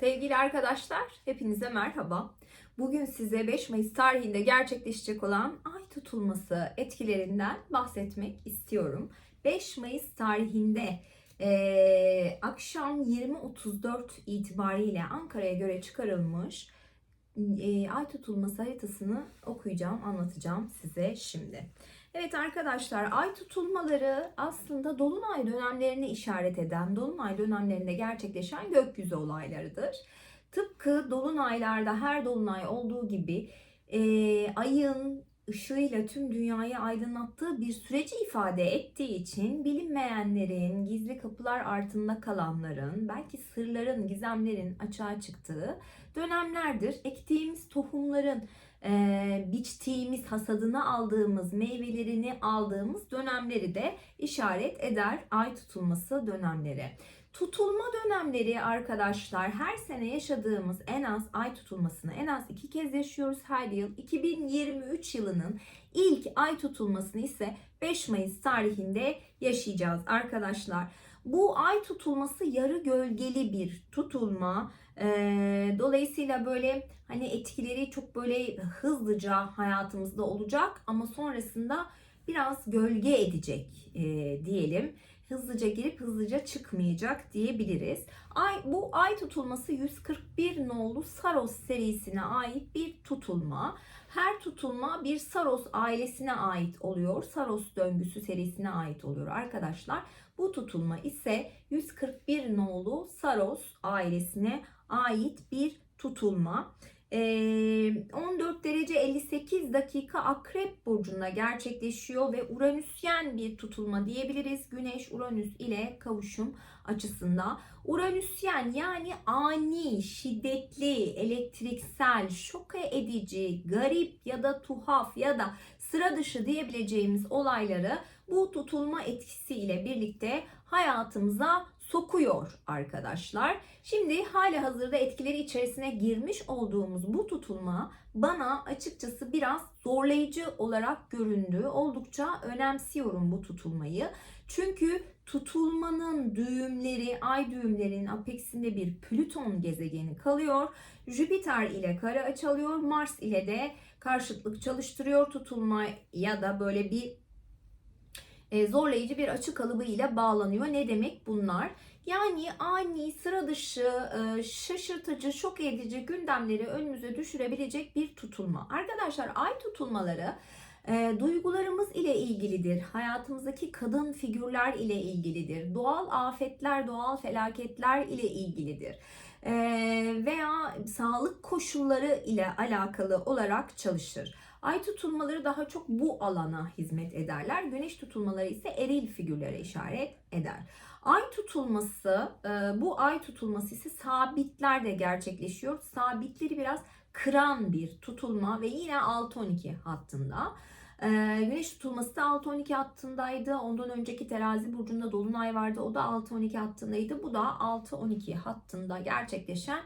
Sevgili arkadaşlar, hepinize merhaba. Bugün size 5 Mayıs tarihinde gerçekleşecek olan ay tutulması etkilerinden bahsetmek istiyorum. 5 Mayıs tarihinde eee, akşam 20.34 itibariyle Ankara'ya göre çıkarılmış eee, ay tutulması haritasını okuyacağım, anlatacağım size şimdi. Evet arkadaşlar ay tutulmaları aslında dolunay dönemlerini işaret eden, dolunay dönemlerinde gerçekleşen gökyüzü olaylarıdır. Tıpkı dolunaylarda her dolunay olduğu gibi e, ayın ışığıyla tüm dünyayı aydınlattığı bir süreci ifade ettiği için bilinmeyenlerin, gizli kapılar altında kalanların, belki sırların, gizemlerin açığa çıktığı dönemlerdir. Ektiğimiz tohumların e, biçtiğimiz, hasadını aldığımız, meyvelerini aldığımız dönemleri de işaret eder ay tutulması dönemleri. Tutulma dönemleri arkadaşlar her sene yaşadığımız en az ay tutulmasını en az iki kez yaşıyoruz her yıl. 2023 yılının ilk ay tutulmasını ise 5 Mayıs tarihinde yaşayacağız arkadaşlar. Bu ay tutulması yarı gölgeli bir tutulma. Dolayısıyla böyle hani etkileri çok böyle hızlıca hayatımızda olacak ama sonrasında biraz gölge edecek e, diyelim. Hızlıca girip hızlıca çıkmayacak diyebiliriz. Ay bu ay tutulması 141 nolu Saros serisine ait bir tutulma. Her tutulma bir Saros ailesine ait oluyor. Saros döngüsü serisine ait oluyor arkadaşlar. Bu tutulma ise 141 nolu Saros ailesine ait bir tutulma. Ee, 14 derece 58 dakika Akrep burcunda gerçekleşiyor ve Uranüsyen bir tutulma diyebiliriz. Güneş Uranüs ile kavuşum açısında. Uranüsyen yani ani, şiddetli, elektriksel, şok edici, garip ya da tuhaf ya da sıra dışı diyebileceğimiz olayları bu tutulma etkisiyle birlikte hayatımıza sokuyor arkadaşlar. Şimdi hali hazırda etkileri içerisine girmiş olduğumuz bu tutulma bana açıkçası biraz zorlayıcı olarak göründü. Oldukça önemsiyorum bu tutulmayı. Çünkü tutulmanın düğümleri, ay düğümlerinin apeksinde bir Plüton gezegeni kalıyor. Jüpiter ile kare açılıyor. Mars ile de karşıtlık çalıştırıyor tutulma ya da böyle bir zorlayıcı bir açı kalıbı ile bağlanıyor. Ne demek bunlar? Yani ani, sıra dışı, e, şaşırtıcı, şok edici gündemleri önümüze düşürebilecek bir tutulma. Arkadaşlar ay tutulmaları e, duygularımız ile ilgilidir. Hayatımızdaki kadın figürler ile ilgilidir. Doğal afetler, doğal felaketler ile ilgilidir. E, veya sağlık koşulları ile alakalı olarak çalışır. Ay tutulmaları daha çok bu alana hizmet ederler. Güneş tutulmaları ise eril figürlere işaret eder. Ay tutulması, e, bu ay tutulması ise sabitlerde gerçekleşiyor. Sabitleri biraz kıran bir tutulma ve yine 6-12 hattında. E, güneş tutulması da 6-12 hattındaydı. Ondan önceki terazi burcunda dolunay vardı. O da 6-12 hattındaydı. Bu da 6-12 hattında gerçekleşen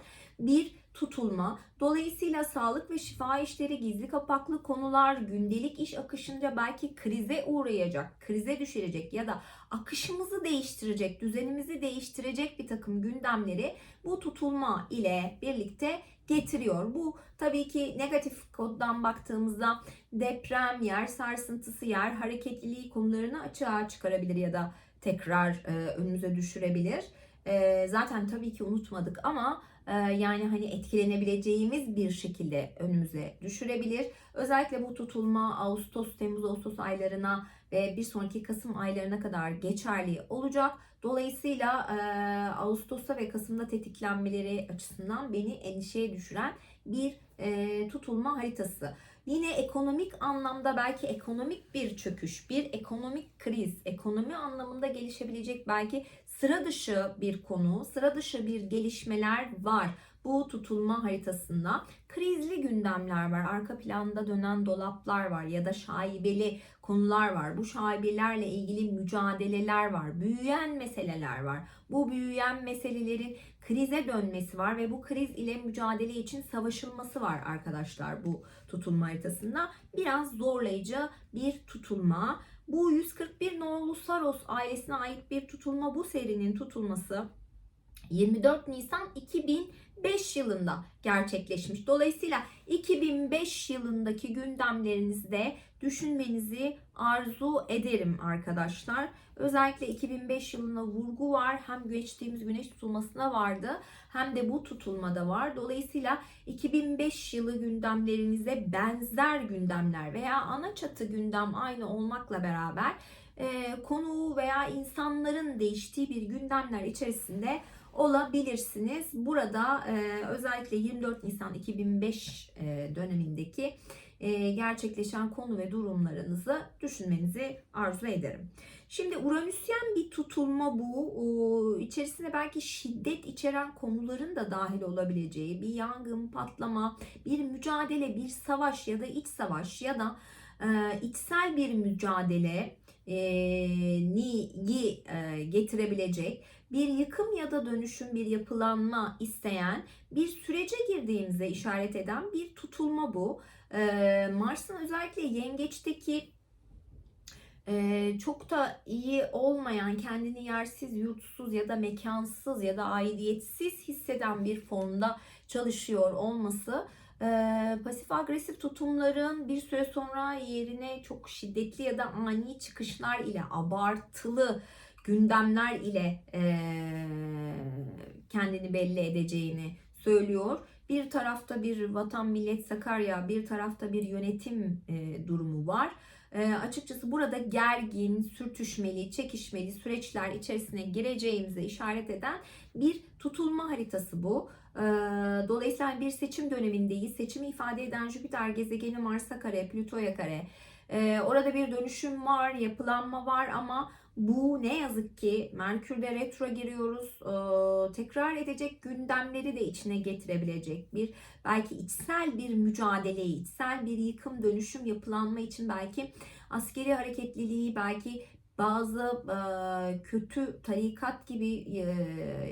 bir tutulma. Dolayısıyla sağlık ve şifa işleri, gizli kapaklı konular, gündelik iş akışınca belki krize uğrayacak, krize düşürecek ya da akışımızı değiştirecek, düzenimizi değiştirecek bir takım gündemleri bu tutulma ile birlikte getiriyor. Bu tabii ki negatif koddan baktığımızda deprem, yer sarsıntısı, yer hareketliliği konularını açığa çıkarabilir ya da tekrar e, önümüze düşürebilir. E, zaten tabii ki unutmadık ama yani hani etkilenebileceğimiz bir şekilde önümüze düşürebilir. Özellikle bu tutulma Ağustos, Temmuz, Ağustos aylarına ve bir sonraki Kasım aylarına kadar geçerli olacak. Dolayısıyla e, Ağustos'ta ve Kasım'da tetiklenmeleri açısından beni endişeye düşüren bir e, tutulma haritası. Yine ekonomik anlamda belki ekonomik bir çöküş, bir ekonomik kriz, ekonomi anlamında gelişebilecek belki sıra dışı bir konu, sıra dışı bir gelişmeler var bu tutulma haritasında. Krizli gündemler var, arka planda dönen dolaplar var ya da şaibeli konular var. Bu şaibelerle ilgili mücadeleler var, büyüyen meseleler var. Bu büyüyen meselelerin krize dönmesi var ve bu kriz ile mücadele için savaşılması var arkadaşlar bu tutulma haritasında. Biraz zorlayıcı bir tutulma. Bu 141 nolu Saros ailesine ait bir tutulma. Bu serinin tutulması 24 Nisan 2005 2005 yılında gerçekleşmiş. Dolayısıyla 2005 yılındaki gündemlerinizde düşünmenizi arzu ederim arkadaşlar. Özellikle 2005 yılına vurgu var. Hem geçtiğimiz güneş tutulmasına vardı hem de bu tutulmada var. Dolayısıyla 2005 yılı gündemlerinize benzer gündemler veya ana çatı gündem aynı olmakla beraber e, konu veya insanların değiştiği bir gündemler içerisinde olabilirsiniz. Burada e, özellikle 24 Nisan 2005 e, dönemindeki e, gerçekleşen konu ve durumlarınızı düşünmenizi arzu ederim. Şimdi Uranüsyen bir tutulma bu. O, içerisinde belki şiddet içeren konuların da dahil olabileceği bir yangın, patlama, bir mücadele, bir savaş ya da iç savaş ya da e, içsel bir mücadele e, ni e, getirebilecek bir yıkım ya da dönüşüm, bir yapılanma isteyen bir sürece girdiğimize işaret eden bir tutulma bu. E, Mars'ın özellikle yengeçteki e, çok da iyi olmayan, kendini yersiz, yurtsuz ya da mekansız ya da aidiyetsiz hisseden bir formda çalışıyor olması pasif agresif tutumların bir süre sonra yerine çok şiddetli ya da ani çıkışlar ile abartılı gündemler ile e, kendini belli edeceğini söylüyor. Bir tarafta bir vatan millet Sakarya, bir tarafta bir yönetim e, durumu var. E, açıkçası burada gergin, sürtüşmeli, çekişmeli süreçler içerisine gireceğimize işaret eden bir tutulma haritası bu. E, dolayısıyla bir seçim dönemindeyiz. Seçimi ifade eden Jüpiter gezegeni Mars'a kare, Plüto'ya kare. E, orada bir dönüşüm var, yapılanma var ama bu ne yazık ki Merkür'de retro giriyoruz. Ee, tekrar edecek gündemleri de içine getirebilecek bir belki içsel bir mücadele, içsel bir yıkım, dönüşüm, yapılanma için belki askeri hareketliliği, belki bazı e, kötü tarikat gibi e,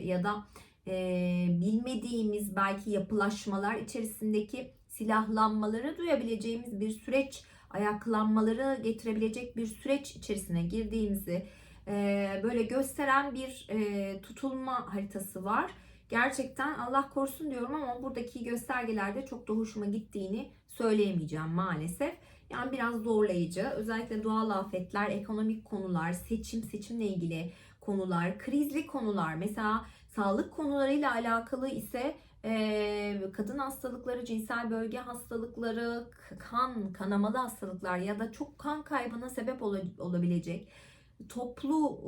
ya da e, bilmediğimiz belki yapılaşmalar içerisindeki silahlanmaları duyabileceğimiz bir süreç ayaklanmaları getirebilecek bir süreç içerisine girdiğimizi e, böyle gösteren bir e, tutulma haritası var. Gerçekten Allah korusun diyorum ama buradaki göstergelerde çok da hoşuma gittiğini söyleyemeyeceğim maalesef. Yani biraz zorlayıcı. Özellikle doğal afetler, ekonomik konular, seçim, seçimle ilgili konular, krizli konular. Mesela sağlık konularıyla alakalı ise kadın hastalıkları, cinsel bölge hastalıkları, kan, kanamalı hastalıklar ya da çok kan kaybına sebep olabilecek toplu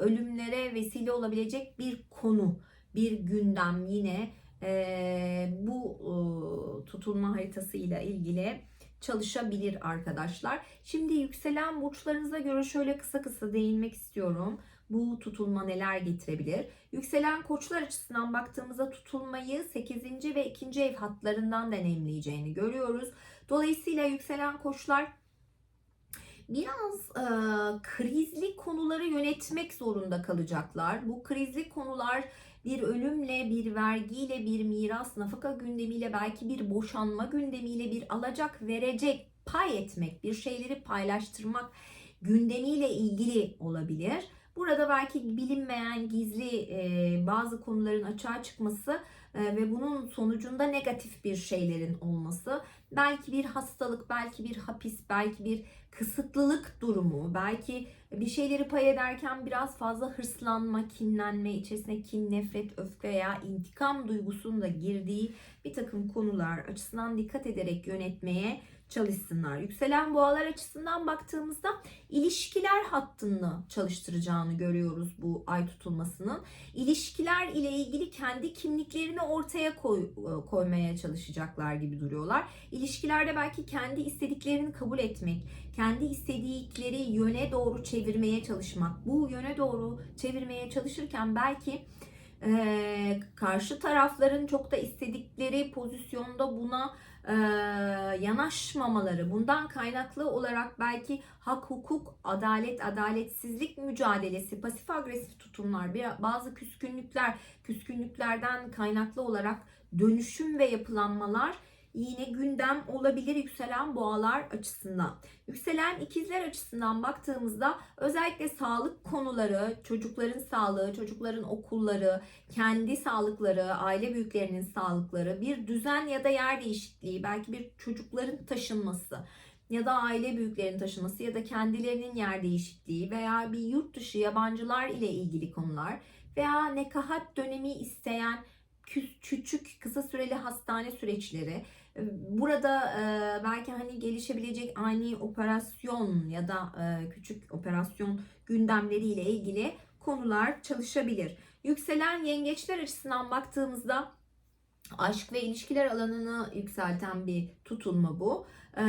ölümlere vesile olabilecek bir konu, bir gündem yine bu tutulma haritasıyla ilgili çalışabilir arkadaşlar. Şimdi yükselen burçlarınıza göre şöyle kısa kısa değinmek istiyorum bu tutulma neler getirebilir? Yükselen koçlar açısından baktığımızda tutulmayı 8. ve 2. ev hatlarından deneyimleyeceğini görüyoruz. Dolayısıyla yükselen koçlar biraz e, krizli konuları yönetmek zorunda kalacaklar. Bu krizli konular bir ölümle, bir vergiyle, bir miras, nafaka gündemiyle, belki bir boşanma gündemiyle, bir alacak verecek, pay etmek, bir şeyleri paylaştırmak gündemiyle ilgili olabilir. Burada belki bilinmeyen gizli e, bazı konuların açığa çıkması e, ve bunun sonucunda negatif bir şeylerin olması, belki bir hastalık, belki bir hapis, belki bir kısıtlılık durumu, belki bir şeyleri pay ederken biraz fazla hırslanma, kinlenme, içerisine kin, nefret, öfke veya intikam duygusunun da girdiği bir takım konular açısından dikkat ederek yönetmeye çalışsınlar. Yükselen boğalar açısından baktığımızda ilişkiler hattını çalıştıracağını görüyoruz bu ay tutulmasının. İlişkiler ile ilgili kendi kimliklerini ortaya koy, e, koymaya çalışacaklar gibi duruyorlar. İlişkilerde belki kendi istediklerini kabul etmek, kendi istedikleri yöne doğru çevirmeye çalışmak. Bu yöne doğru çevirmeye çalışırken belki e, karşı tarafların çok da istedikleri pozisyonda buna e, yanaşmamaları, bundan kaynaklı olarak belki hak, hukuk, adalet, adaletsizlik mücadelesi, pasif agresif tutumlar, bazı küskünlükler, küskünlüklerden kaynaklı olarak dönüşüm ve yapılanmalar yine gündem olabilir yükselen boğalar açısından. Yükselen ikizler açısından baktığımızda özellikle sağlık konuları, çocukların sağlığı, çocukların okulları, kendi sağlıkları, aile büyüklerinin sağlıkları, bir düzen ya da yer değişikliği, belki bir çocukların taşınması ya da aile büyüklerinin taşınması ya da kendilerinin yer değişikliği veya bir yurt dışı yabancılar ile ilgili konular veya nekahat dönemi isteyen kü- küçük kısa süreli hastane süreçleri burada e, belki hani gelişebilecek ani operasyon ya da e, küçük operasyon gündemleriyle ilgili konular çalışabilir. Yükselen yengeçler açısından baktığımızda aşk ve ilişkiler alanını yükselten bir tutulma bu. Ee,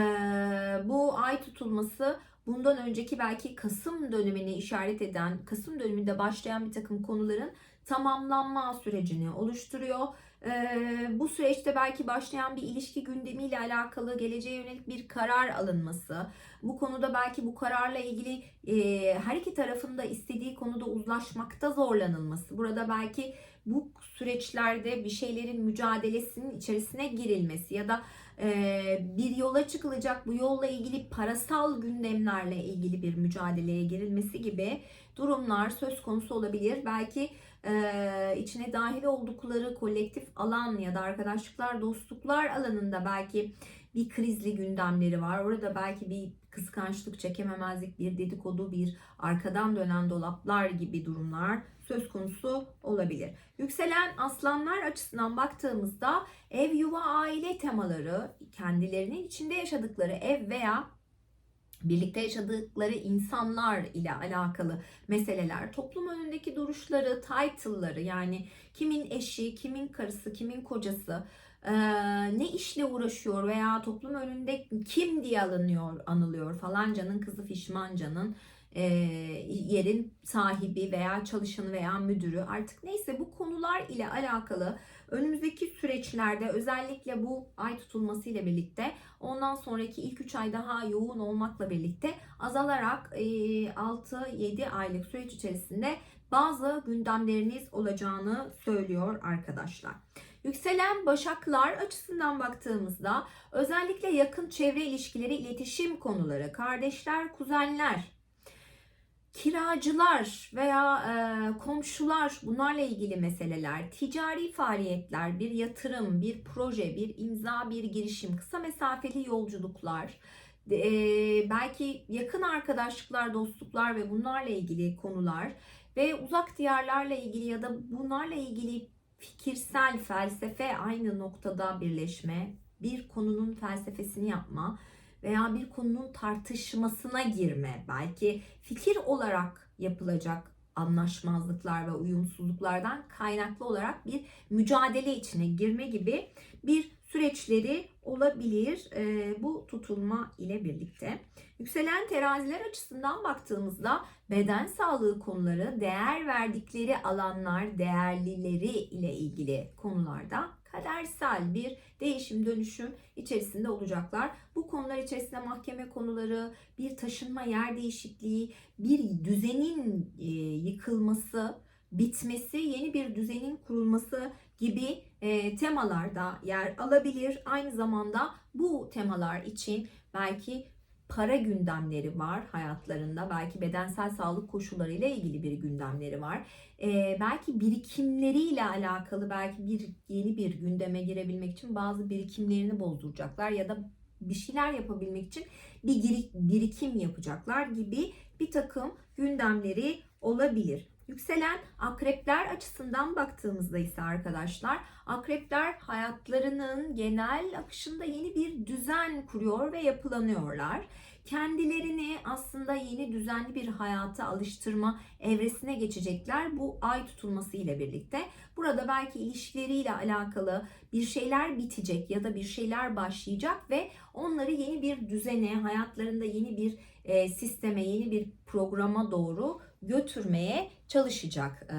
bu ay tutulması bundan önceki belki Kasım dönemini işaret eden, Kasım döneminde başlayan bir takım konuların tamamlanma sürecini oluşturuyor. Ee, bu süreçte belki başlayan bir ilişki gündemiyle alakalı geleceğe yönelik bir karar alınması, bu konuda belki bu kararla ilgili e, her iki tarafında istediği konuda uzlaşmakta zorlanılması, burada belki bu süreçlerde bir şeylerin mücadelesinin içerisine girilmesi ya da e, bir yola çıkılacak bu yolla ilgili parasal gündemlerle ilgili bir mücadeleye girilmesi gibi durumlar söz konusu olabilir. Belki e, içine dahil oldukları kolektif alan ya da arkadaşlıklar, dostluklar alanında belki bir krizli gündemleri var. Orada belki bir kıskançlık, çekememezlik, bir dedikodu, bir arkadan dönen dolaplar gibi durumlar söz konusu olabilir. Yükselen aslanlar açısından baktığımızda ev, yuva, aile temaları kendilerinin içinde yaşadıkları ev veya birlikte yaşadıkları insanlar ile alakalı meseleler, toplum önündeki duruşları, title'ları yani kimin eşi, kimin karısı, kimin kocası, ne işle uğraşıyor veya toplum önünde kim diye alınıyor, anılıyor falancanın kızı fişmancanın yerin sahibi veya çalışanı veya müdürü. Artık neyse bu konular ile alakalı önümüzdeki süreçlerde özellikle bu ay tutulması ile birlikte ondan sonraki ilk 3 ay daha yoğun olmakla birlikte azalarak 6-7 aylık süreç içerisinde bazı gündemleriniz olacağını söylüyor arkadaşlar. Yükselen başaklar açısından baktığımızda özellikle yakın çevre ilişkileri, iletişim konuları, kardeşler, kuzenler, kiracılar veya e, komşular bunlarla ilgili meseleler, ticari faaliyetler, bir yatırım, bir proje, bir imza, bir girişim, kısa mesafeli yolculuklar, e, belki yakın arkadaşlıklar, dostluklar ve bunlarla ilgili konular ve uzak diyarlarla ilgili ya da bunlarla ilgili fikirsel felsefe aynı noktada birleşme, bir konunun felsefesini yapma veya bir konunun tartışmasına girme, belki fikir olarak yapılacak anlaşmazlıklar ve uyumsuzluklardan kaynaklı olarak bir mücadele içine girme gibi bir süreçleri olabilir e, bu tutulma ile birlikte. Yükselen teraziler açısından baktığımızda beden sağlığı konuları, değer verdikleri alanlar, değerlileri ile ilgili konularda kadersel bir değişim dönüşüm içerisinde olacaklar. Bu konular içerisinde mahkeme konuları, bir taşınma yer değişikliği, bir düzenin e, yıkılması, bitmesi, yeni bir düzenin kurulması gibi e, temalarda yer alabilir. Aynı zamanda bu temalar için belki para gündemleri var hayatlarında. Belki bedensel sağlık koşullarıyla ilgili bir gündemleri var. Ee, belki birikimleriyle alakalı belki bir yeni bir gündeme girebilmek için bazı birikimlerini bozduracaklar ya da bir şeyler yapabilmek için bir birikim yapacaklar gibi bir takım gündemleri olabilir. Yükselen akrepler açısından baktığımızda ise arkadaşlar akrepler hayatlarının genel akışında yeni bir düzen kuruyor ve yapılanıyorlar. Kendilerini aslında yeni düzenli bir hayata alıştırma evresine geçecekler bu ay tutulması ile birlikte. Burada belki ilişkileriyle alakalı bir şeyler bitecek ya da bir şeyler başlayacak ve onları yeni bir düzene, hayatlarında yeni bir e, sisteme, yeni bir programa doğru götürmeye çalışacak e,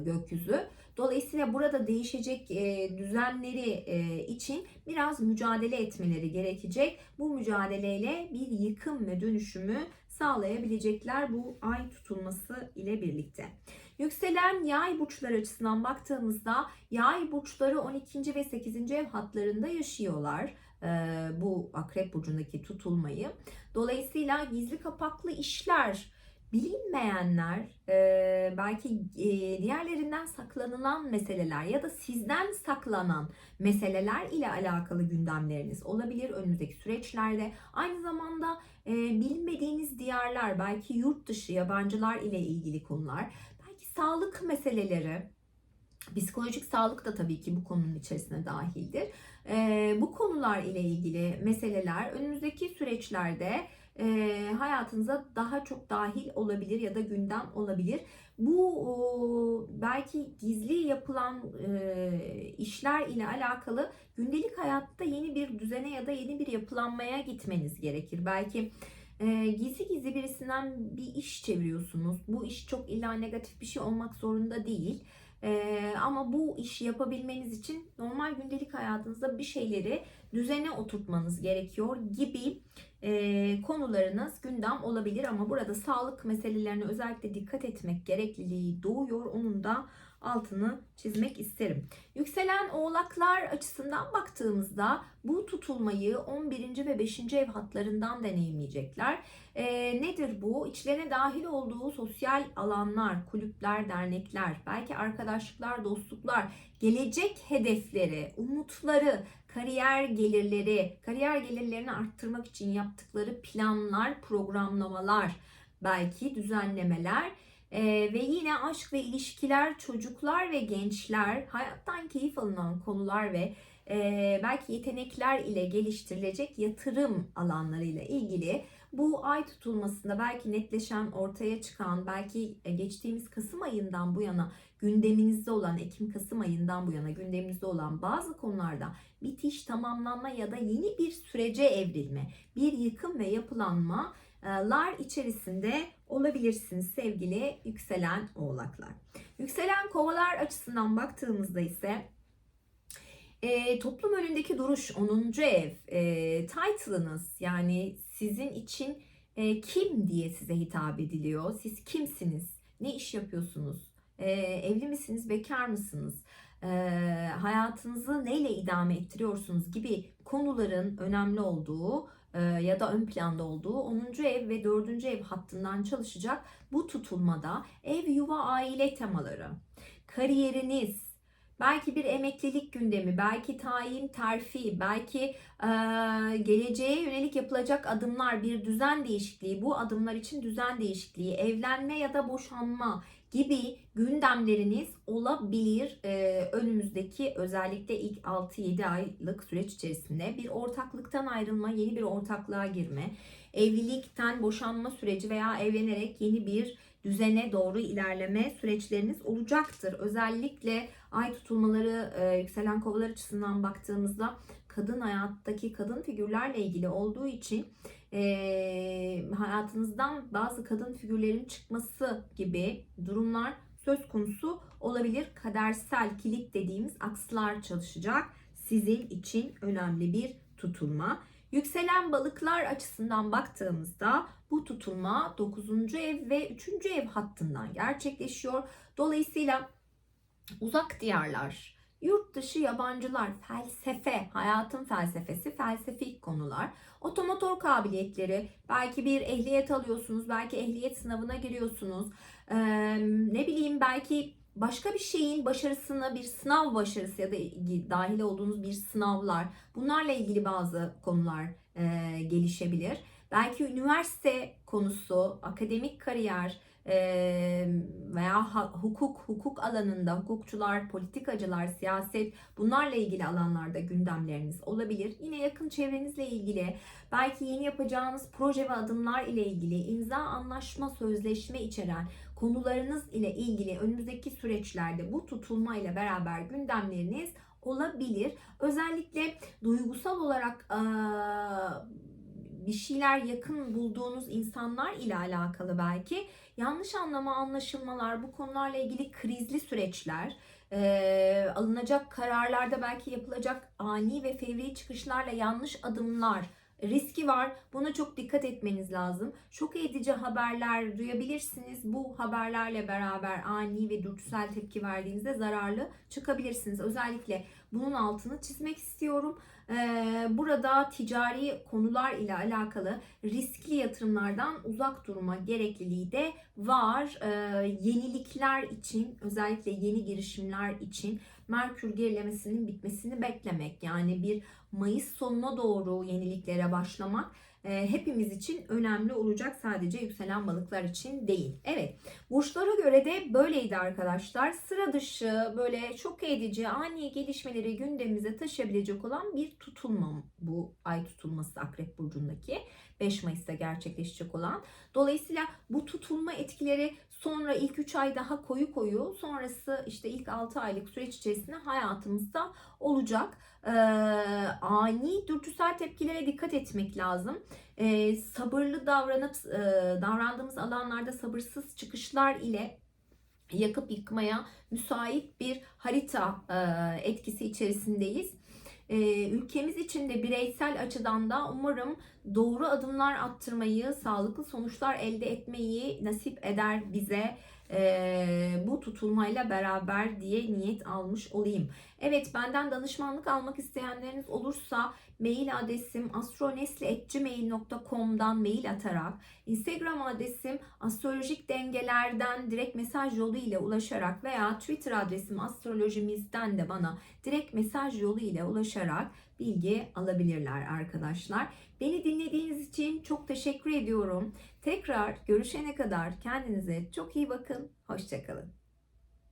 gökyüzü. Dolayısıyla burada değişecek e, düzenleri e, için biraz mücadele etmeleri gerekecek. Bu mücadeleyle bir yıkım ve dönüşümü sağlayabilecekler bu ay tutulması ile birlikte. Yükselen yay burçlar açısından baktığımızda yay burçları 12. ve 8. ev hatlarında yaşıyorlar. Ee, bu akrep burcundaki tutulmayı. Dolayısıyla gizli kapaklı işler, bilinmeyenler, e, belki e, diğerlerinden saklanılan meseleler ya da sizden saklanan meseleler ile alakalı gündemleriniz olabilir önümüzdeki süreçlerde. Aynı zamanda e, bilmediğiniz diyarlar, belki yurt dışı yabancılar ile ilgili konular, belki sağlık meseleleri, psikolojik sağlık da tabii ki bu konunun içerisine dahildir. E, bu konular ile ilgili meseleler önümüzdeki süreçlerde e, hayatınıza daha çok dahil olabilir ya da gündem olabilir. Bu o, belki gizli yapılan e, işler ile alakalı gündelik hayatta yeni bir düzene ya da yeni bir yapılanmaya gitmeniz gerekir. Belki e, gizli gizli birisinden bir iş çeviriyorsunuz. Bu iş çok illa negatif bir şey olmak zorunda değil. Ee, ama bu işi yapabilmeniz için normal gündelik hayatınızda bir şeyleri düzene oturtmanız gerekiyor gibi konularınız gündem olabilir ama burada sağlık meselelerine özellikle dikkat etmek gerekliliği doğuyor. Onun da altını çizmek isterim. Yükselen oğlaklar açısından baktığımızda bu tutulmayı 11. ve 5. ev hatlarından deneyimleyecekler. E, nedir bu? İçlerine dahil olduğu sosyal alanlar, kulüpler, dernekler, belki arkadaşlıklar, dostluklar, gelecek hedefleri, umutları, kariyer gelirleri, kariyer gelirlerini arttırmak için yaptıkları planlar, programlamalar, belki düzenlemeler ee, ve yine aşk ve ilişkiler, çocuklar ve gençler, hayattan keyif alınan konular ve e, belki yetenekler ile geliştirilecek yatırım alanlarıyla ilgili bu ay tutulmasında belki netleşen, ortaya çıkan, belki e, geçtiğimiz Kasım ayından bu yana gündeminizde olan, Ekim-Kasım ayından bu yana gündeminizde olan bazı konularda bitiş, tamamlanma ya da yeni bir sürece evrilme, bir yıkım ve yapılanmalar içerisinde olabilirsiniz sevgili yükselen oğlaklar. Yükselen kovalar açısından baktığımızda ise e, toplum önündeki duruş 10. ev, e, title'ınız yani sizin için e, kim diye size hitap ediliyor. Siz kimsiniz? Ne iş yapıyorsunuz? E, evli misiniz? Bekar mısınız? E, hayatınızı neyle idame ettiriyorsunuz gibi konuların önemli olduğu e, ya da ön planda olduğu 10. ev ve 4. ev hattından çalışacak bu tutulmada ev, yuva, aile temaları, kariyeriniz, Belki bir emeklilik gündemi, belki tayin, terfi, belki e, geleceğe yönelik yapılacak adımlar, bir düzen değişikliği, bu adımlar için düzen değişikliği, evlenme ya da boşanma gibi gündemleriniz olabilir. E, önümüzdeki özellikle ilk 6-7 aylık süreç içerisinde bir ortaklıktan ayrılma, yeni bir ortaklığa girme, evlilikten boşanma süreci veya evlenerek yeni bir düzene doğru ilerleme süreçleriniz olacaktır. Özellikle ay tutulmaları e, yükselen kovalar açısından baktığımızda kadın hayattaki kadın figürlerle ilgili olduğu için e, hayatınızdan bazı kadın figürlerin çıkması gibi durumlar söz konusu olabilir. Kadersel kilit dediğimiz akslar çalışacak. Sizin için önemli bir tutulma. Yükselen balıklar açısından baktığımızda bu tutulma 9. ev ve 3. ev hattından gerçekleşiyor. Dolayısıyla uzak diyarlar, yurt dışı yabancılar, felsefe, hayatın felsefesi, felsefik konular, otomotor kabiliyetleri, belki bir ehliyet alıyorsunuz, belki ehliyet sınavına giriyorsunuz, ee, ne bileyim belki başka bir şeyin başarısını, bir sınav başarısı ya da dahil olduğunuz bir sınavlar, bunlarla ilgili bazı konular e, gelişebilir. Belki üniversite konusu, akademik kariyer veya hukuk, hukuk alanında hukukçular, politikacılar, siyaset bunlarla ilgili alanlarda gündemleriniz olabilir. Yine yakın çevrenizle ilgili belki yeni yapacağınız proje ve adımlar ile ilgili imza, anlaşma, sözleşme içeren konularınız ile ilgili önümüzdeki süreçlerde bu tutulma ile beraber gündemleriniz olabilir. Özellikle duygusal olarak bir şeyler yakın bulduğunuz insanlar ile alakalı belki yanlış anlama anlaşılmalar, bu konularla ilgili krizli süreçler e, alınacak kararlarda belki yapılacak ani ve fevri çıkışlarla yanlış adımlar riski var. Buna çok dikkat etmeniz lazım. Şok edici haberler duyabilirsiniz. Bu haberlerle beraber ani ve dürtüsel tepki verdiğinizde zararlı çıkabilirsiniz. Özellikle bunun altını çizmek istiyorum. Ee, burada ticari konular ile alakalı riskli yatırımlardan uzak durma gerekliliği de var. Ee, yenilikler için özellikle yeni girişimler için Merkür gerilemesinin bitmesini beklemek yani bir Mayıs sonuna doğru yeniliklere başlamak hepimiz için önemli olacak sadece yükselen balıklar için değil. Evet burçlara göre de böyleydi arkadaşlar. Sıra dışı böyle şok edici ani gelişmeleri gündemimize taşıyabilecek olan bir tutulma bu ay tutulması Akrep Burcu'ndaki 5 Mayıs'ta gerçekleşecek olan. Dolayısıyla bu tutulma etkileri sonra ilk 3 ay daha koyu koyu sonrası işte ilk 6 aylık süreç içerisinde hayatımızda olacak. Ee, ani dürtüsel tepkilere dikkat etmek lazım. Ee, sabırlı davranıp e, davrandığımız alanlarda sabırsız çıkışlar ile yakıp yıkmaya müsait bir harita e, etkisi içerisindeyiz. Ee, ülkemiz için de bireysel açıdan da umarım doğru adımlar attırmayı, sağlıklı sonuçlar elde etmeyi nasip eder bize e, bu tutulmayla beraber diye niyet almış olayım. Evet benden danışmanlık almak isteyenleriniz olursa mail adresim astronesli.gmail.com'dan mail atarak Instagram adresim astrolojik dengelerden direkt mesaj yolu ile ulaşarak veya Twitter adresim astrolojimizden de bana direkt mesaj yolu ile ulaşarak bilgi alabilirler arkadaşlar. Beni dinlediğiniz için çok teşekkür ediyorum. Tekrar görüşene kadar kendinize çok iyi bakın. Hoşçakalın.